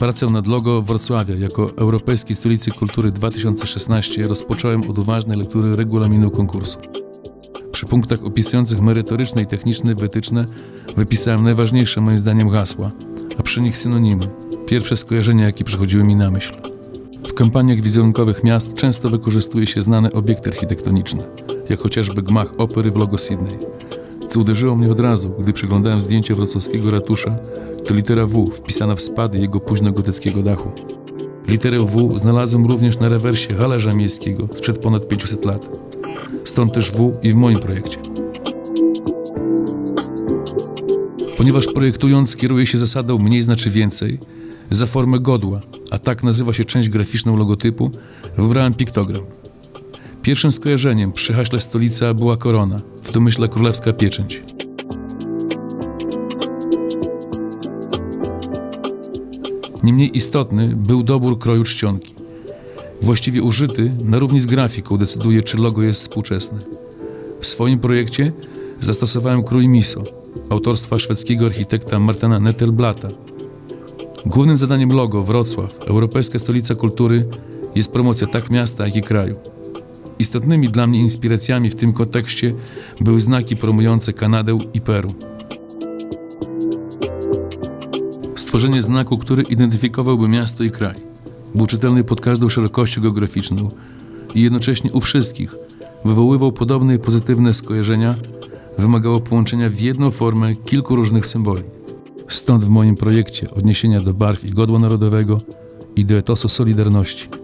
Pracę nad logo Wrocławia jako Europejskiej Stolicy Kultury 2016 rozpocząłem od uważnej lektury regulaminu konkursu. Przy punktach opisujących merytoryczne i techniczne wytyczne wypisałem najważniejsze moim zdaniem hasła, a przy nich synonimy, pierwsze skojarzenia, jakie przychodziły mi na myśl. W kampaniach wizerunkowych miast często wykorzystuje się znane obiekty architektoniczne, jak chociażby gmach opery w logo Sydney. Co uderzyło mnie od razu, gdy przeglądałem zdjęcie wrocławskiego ratusza, to litera W wpisana w spady jego późnogotyckiego dachu. Literę W znalazłem również na rewersie halerza miejskiego sprzed ponad 500 lat. Stąd też W i w moim projekcie. Ponieważ projektując kieruje się zasadą mniej znaczy więcej, za formę godła, a tak nazywa się część graficzną logotypu, wybrałem piktogram. Pierwszym skojarzeniem przy haśle stolica była korona, w domyśle królewska pieczęć. Niemniej istotny był dobór kroju czcionki. Właściwie użyty na równi z grafiką decyduje, czy logo jest współczesne. W swoim projekcie zastosowałem krój Miso, autorstwa szwedzkiego architekta Martina Nettelblata. Głównym zadaniem logo Wrocław, Europejska Stolica Kultury, jest promocja tak miasta, jak i kraju. Istotnymi dla mnie inspiracjami w tym kontekście były znaki promujące Kanadę i Peru. Stworzenie znaku, który identyfikowałby miasto i kraj. Był czytelny pod każdą szerokością geograficzną i jednocześnie u wszystkich wywoływał podobne i pozytywne skojarzenia, wymagało połączenia w jedną formę kilku różnych symboli. Stąd w moim projekcie odniesienia do barw i godła narodowego i do etosu Solidarności.